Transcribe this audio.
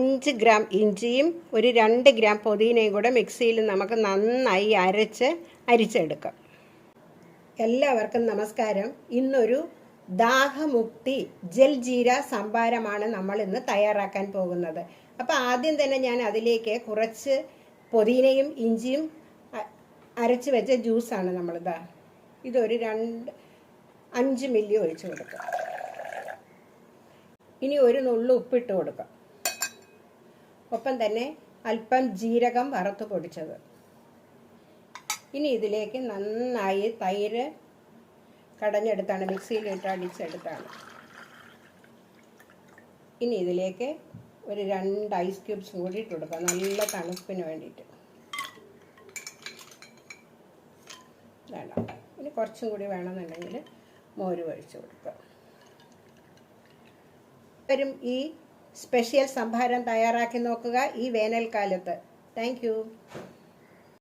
അഞ്ച് ഗ്രാം ഇഞ്ചിയും ഒരു രണ്ട് ഗ്രാം പുതിനയും കൂടെ മിക്സിയിൽ നമുക്ക് നന്നായി അരച്ച് അരിച്ചെടുക്കാം. എല്ലാവർക്കും നമസ്കാരം. ഇന്നൊരു ദാഹമുക്തി ജൽജീര സംഭാരമാണ് നമ്മൾ ഇന്ന് തയ്യാറാക്കാൻ പോകുന്നത്. അപ്പോൾ ആദ്യം തന്നെ ഞാൻ അതിലേക്ക് കുറച്ച് പുതിനയും ഇഞ്ചിയും അരച്ച് വെച്ച ജ്യൂസാണ് നമ്മളിതാ. ഇതൊരു രണ്ട് അഞ്ച് മില്ലി ഒഴിച്ചു കൊടുക്കുക ഇനി ഒരു നുള്ളു ഉപ്പിട്ട് കൊടുക്കാം. ഒപ്പം തന്നെ അല്പം ജീരകം വറുത്ത് പൊടിച്ചത്. ഇനി ഇതിലേക്ക് നന്നായി തൈര് കടഞ്ഞെടുത്താണ് മിക്സിയിലിട്ട് അടിച്ചെടുത്താണ്. ഇനി ഇതിലേക്ക് ഒരു രണ്ട് ഐസ് ക്യൂബ്സും കൂടി ഇട്ട് കൊടുക്കാം നല്ല തണുപ്പിന് വേണ്ടിയിട്ട്. വേണം ഇനി കുറച്ചും കൂടി വേണമെന്നുണ്ടെങ്കിൽ മോര് ഒഴിച്ച് കൊടുക്കുക വരും ഈ സ്പെഷ്യൽ സംഭാരം തയ്യാറാക്കി നോക്കുക ഈ വേനൽക്കാലത്ത്. താങ്ക്